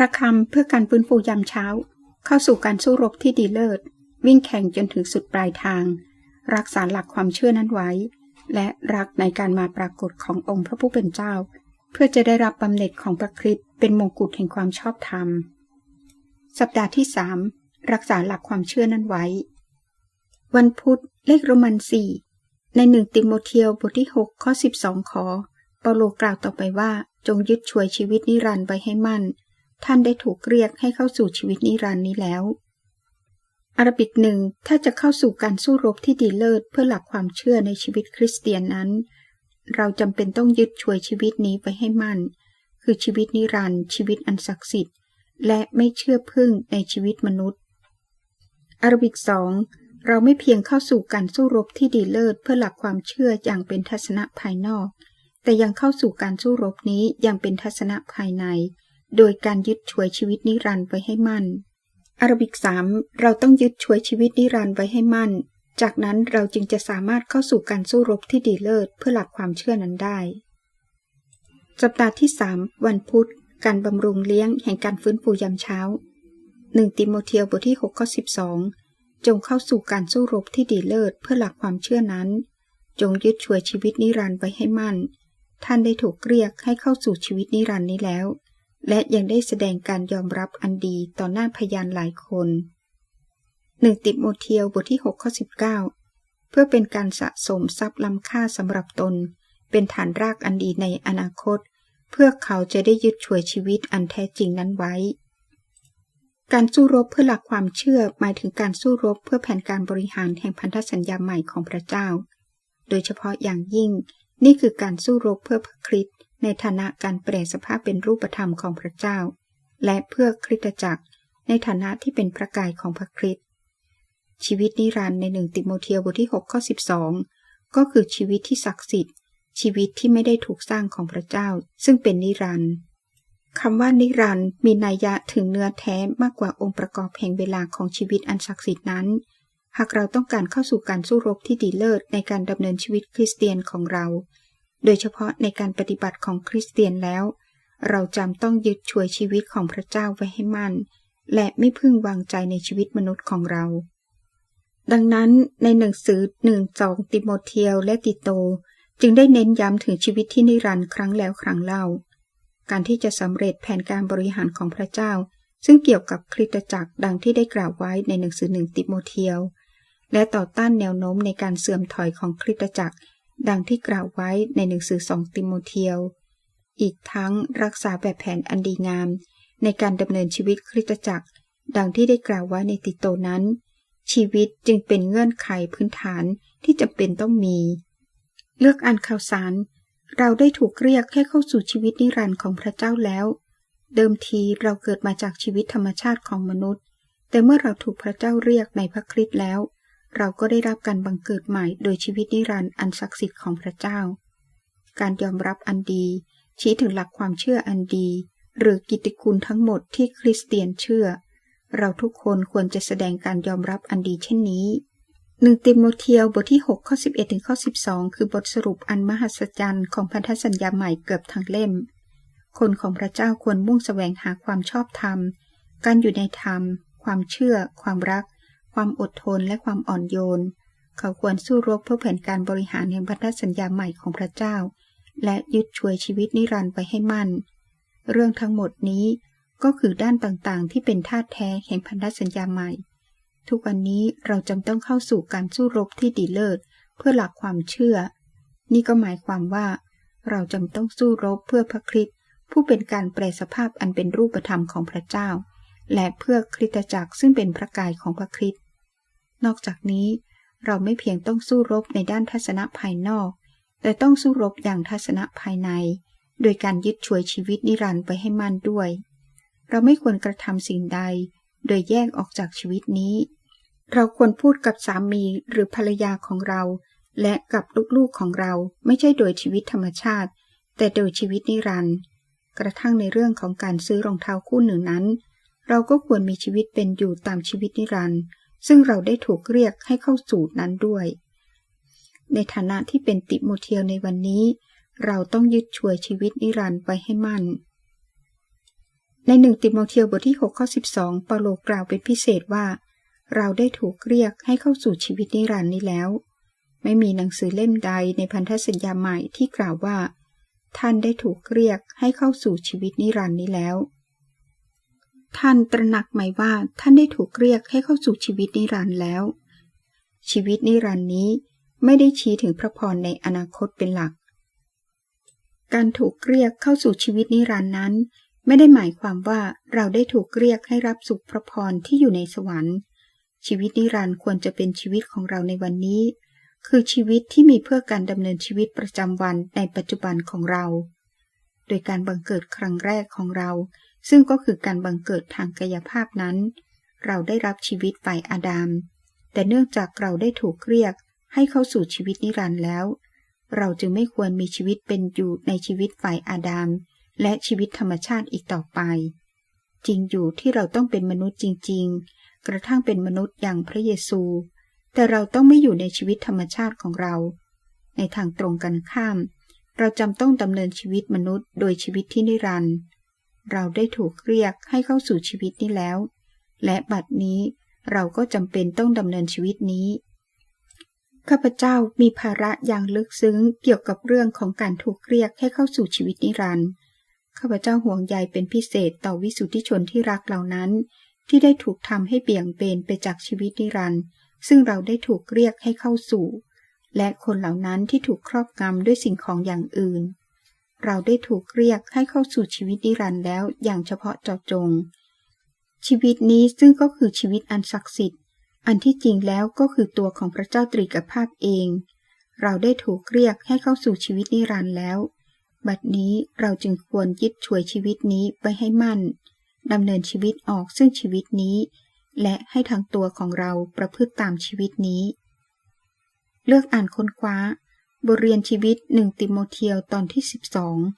พระคำเพื่อการฟื้นฟูยามเช้า เข้าสู่การสู้รบที่ดีเลิศ วิ่งแข่งจนถึงสุดปลายทาง รักษาหลักความเชื่อนั้นไว้ และรักในการมาปรากฏขององค์พระผู้เป็นเจ้า เพื่อจะได้รับบำเหน็จของพระคริสต์เป็นมงกุฎแห่งความชอบธรรม สัปดาห์ที่สามรักษาหลักความเชื่อนั้นไว้ วันพุธเลขโรมันสี่ในหนึ่งติโมเทียวบทที่6ข้อ12ขอเปาโลกล่าวต่อไปว่าจงยึดช่วยชีวิตนิรันดร์ไว้ให้มั่น ท่านได้ถูกเรียกให้เข้าสู่ชีวิตนิรันดร์นี้แล้วอารบิกหนึ่งถ้าจะเข้าสู่การสู้รบที่ดีเลิศเพื่อหลักความเชื่อในชีวิตคริสเตียนนั้น เราจำเป็นต้องยึดช่วยชีวิตนี้ไว้ให้มั่น คือชีวิตนิรันดร์ชีวิตอันศักดิ์สิทธิ์ และไม่เชื่อพึ่งในชีวิตมนุษย์อารบิกสองเราไม่เพียงเข้าสู่การสู้รบที่ดีเลิศเพื่อหลักความเชื่ออย่างเป็นทัศนะภายนอก แต่ยังเข้าสู่การสู้รบนี้อย่างเป็นทัศนะภายใน โดยการยึดช่วยชีวิตนิรันดร์ไว้ให้มั่น อารบิกสามเราต้องยึดช่วยชีวิตนิรันดร์ไว้ให้มั่น จากนั้นเราจึงจะสามารถเข้าสู่การสู้รบที่ดีเลิศเพื่อหลักความเชื่อนั้นได้ สัปดาห์ที่สามวันพุธ การบำรุงเลี้ยงแห่งการฟื้นฟูยามเช้าหนึ่งติโมเทียวบทที่6ข้อ12 จงเข้าสู่การสู้รบที่ดีเลิศเพื่อหลักความเชื่อนั้น จงยึดช่วยชีวิตนิรันดร์ไว้ให้มั่น ท่านได้ถูกเรียกให้เข้าสู่ชีวิตนิรันดร์นี้แล้ว และยังได้แสดงการยอมรับอันดีต่อหน้าพยานหลายคนหนึ่งติดโมเทียวบทที่6ข้อ19 เพื่อเป็นการสะสมทรัพย์ล้ำค่าสำหรับตน เป็นฐานรากอันดีในอนาคต เพื่อเขาจะได้ยึดช่วยชีวิตอันแท้จริงนั้นไว้ การสู้รบเพื่อหลักความเชื่อหมายถึงการสู้รบเพื่อแผนการบริหารแห่งพันธสัญญาใหม่ของพระเจ้า โดยเฉพาะอย่างยิ่งนี่คือการสู้รบเพื่อพระคริสต์ ในฐานะการแปลสภาพเป็นรูปธรรมของพระเจ้า และเพื่อคริสตจักร ในฐานะที่เป็นพระกายของพระคริสต์ชีวิตนิรันดร์ในหนึ่งติโมเทียบทที่6ข้อ12 ก็คือชีวิตที่ศักดิ์สิทธิ์ ชีวิตที่ไม่ได้ถูกสร้างของพระเจ้า ซึ่งเป็นนิรันดร์คำว่านิรันดร์มีนัยยะถึงเนื้อแท้มากกว่าองค์ประกอบแห่งเวลาของชีวิตอันศักดิ์สิทธินั้น หากเราต้องการเข้าสู่การสู้รบที่ดีเลิศในการดำเนินชีวิตคริสเตียนของเรา โดยเฉพาะในการปฏิบัติของคริสเตียนแล้ว เราจำต้องยึดช่วยชีวิตของพระเจ้าไว้ให้มั่น และไม่พึ่งวางใจในชีวิตมนุษย์ของเรา ดังนั้นในหนังสือหนึ่งจองติโมเทียลและติโต จึงได้เน้นย้ำถึงชีวิตที่นิรันดร์ครั้งแล้วครั้งเล่า การที่จะสำเร็จแผนการบริหารของพระเจ้า ซึ่งเกี่ยวกับคริสตจักรดังที่ได้กล่าวไว้ในหนังสือหนึ่งติโมเทียว และต่อต้านแนวโน้มในการเสื่อมถอยของคริสตจักร ดังที่กล่าวไว้ในหนังสือสองติโมเทียว อีกทั้งรักษาแบบแผนอันดีงาม ในการดำเนินชีวิตคริสตจักร ดังที่ได้กล่าวไว้ในติโตนั้น ชีวิตจึงเป็นเงื่อนไขพื้นฐานที่จำเป็นต้องมี เลือกอ่านข่าวสาร เราได้ถูกเรียกให้เข้าสู่ชีวิตนิรันดร์ของพระเจ้าแล้ว เดิมทีเราเกิดมาจากชีวิตธรรมชาติของมนุษย์ แต่เมื่อเราถูกพระเจ้าเรียกในพระคริสต์แล้ว เราก็ได้รับการบังเกิดใหม่โดยชีวิตนิรันดร์อันศักดิ์สิทธิ์ของพระเจ้า การยอมรับอันดี ชี้ถึงหลักความเชื่ออันดี หรือกิตติคุณทั้งหมดที่คริสเตียนเชื่อ เราทุกคนควรจะแสดงการยอมรับอันดีเช่นนี้หนึ่งติโมเทียวบทที่ 6 ข้อ 11 ถึงข้อ 12 คือบทสรุปอันมหัศจรรย์ของพันธสัญญาใหม่เกือบทั้งเล่ม คนของพระเจ้าควรมุ่งแสวงหาความชอบธรรม การอยู่ในธรรม ความเชื่อ ความรัก ความอดทนและความอ่อนโยน เขาควรสู้รบเพื่อแผนการบริหารแห่งพันธสัญญาใหม่ของพระเจ้า และยึดช่วยชีวิตนิรันดร์ไปให้มั่น เรื่องทั้งหมดนี้ก็คือด้านต่างๆ ที่เป็นธาตุแท้แห่งพันธสัญญาใหม่ ทุกวันนี้เราจำต้องเข้าสู่การสู้รบที่ดีเลิศเพื่อหลักความเชื่อ นี่ก็หมายความว่า เราจำต้องสู้รบเพื่อพระคริสต์ผู้เป็นการแปลสภาพอันเป็นรูปธรรมของพระเจ้า และเพื่อคริสตจักรซึ่งเป็นพระกายของพระคริสต์ นอกจากนี้ เราไม่เพียงต้องสู้รบในด้านทัศนะภายนอก แต่ต้องสู้รบอย่างทัศนะภายใน โดยการยึดช่วยชีวิตนิรันดร์ไปให้มั่นด้วย เราไม่ควรกระทำสิ่งใด โดยแยกออกจากชีวิตนี้ เราควรพูดกับสามีหรือภรรยาของเรา และกับลูกๆของเราไม่ใช่โดยชีวิตธรรมชาติ แต่โดยชีวิตนิรันดร์กระทั่งในเรื่องของการซื้อรองเท้าคู่หนึ่งนั้น เราก็ควรมีชีวิตเป็นอยู่ตามชีวิตนิรันดร์ ซึ่งเราได้ถูกเรียกให้เข้าสู่นั้นด้วย ในฐานะที่เป็นติโมเทียลในวันนี้ เราต้องยึดช่วยชีวิตนิรันดร์ไว้ให้มั่น ในหนึ่งติโมเทียวบทที่6ข้อ12 เปาโลกล่าวเป็นพิเศษว่า เราได้ถูกเรียกให้เข้าสู่ชีวิตนิรันดร์นี้แล้ว ไม่มีหนังสือเล่มใดในพันธสัญญาใหม่ที่กล่าวว่า ท่านได้ถูกเรียกให้เข้าสู่ชีวิตนิรันดร์นี้แล้ว ท่านตระหนักไหมว่าท่านได้ถูกเรียกให้เข้าสู่ชีวิตนิรันดร์แล้ว ชีวิตนิรันดร์นี้ไม่ได้ชี้ถึงพระพรในอนาคตเป็นหลัก การถูกเรียกเข้าสู่ชีวิตนิรันดร์นั้น ไม่ได้หมายความว่าเราได้ถูกเรียกให้รับสุขพระพรที่อยู่ในสวรรค์ ชีวิตนิรันดร์ควรจะเป็นชีวิตของเราในวันนี้ คือชีวิตที่มีเพื่อการดำเนินชีวิตประจำวันในปัจจุบันของเรา โดยการบังเกิดครั้งแรกของเรา ซึ่งก็คือการบังเกิดทางกายภาพนั้น เราได้รับชีวิตฝ่ายอาดามแต่เนื่องจากเราได้ถูกเรียกให้เข้าสู่ชีวิตนิรันดร์แล้ว เราจึงไม่ควรมีชีวิตเป็นอยู่ในชีวิตฝ่ายอาดามและชีวิตธรรมชาติอีกต่อไป จริงอยู่ที่เราต้องเป็นมนุษย์จริง ๆ กระทั่งเป็นมนุษย์อย่างพระเยซู แต่เราต้องไม่อยู่ในชีวิตธรรมชาติของเรา ในทางตรงกันข้าม เราจำต้องดำเนินชีวิตมนุษย์ โดยชีวิตที่นิรันดร์เราได้ถูกเรียกให้เข้าสู่ชีวิตนี้แล้ว และบัดนี้เราก็จำเป็นต้องดำเนินชีวิตนี้ ข้าพเจ้ามีภาระอย่างลึกซึ้งเกี่ยวกับเรื่องของการถูกเรียกให้เข้าสู่ชีวิตนิรันดร์ข้าพเจ้าห่วงใยเป็นพิเศษต่อวิสุทธิชนที่รักเหล่านั้น ที่ได้ถูกทำให้เบี่ยงเบนไปจากชีวิตนิรันดร์ซึ่งเราได้ถูกเรียกให้เข้าสู่ และคนเหล่านั้นที่ถูกครอบงำด้วยสิ่งของอย่างอื่น เราได้ถูกเรียกให้เข้าสู่ชีวิตนิรันดร์แล้วอย่างเฉพาะเจาะจง ชีวิตนี้ซึ่งก็คือชีวิตอันศักดิ์สิทธิ์ อันที่จริงแล้วก็คือตัวของพระเจ้าตรีกับภาพเอง เราได้ถูกเรียกให้เข้าสู่ชีวิตนิรันดร์แล้ว บัดนี้เราจึงควรยึดช่วยชีวิตนี้ไว้ให้มั่นดำเนินชีวิตออกซึ่งชีวิตนี้ และให้ทางตัวของเราประพฤติตามชีวิตนี้ เลือกอ่านค้นคว้า บทเรียนชีวิตหนึ่งติโมเทียวตอนที่ 12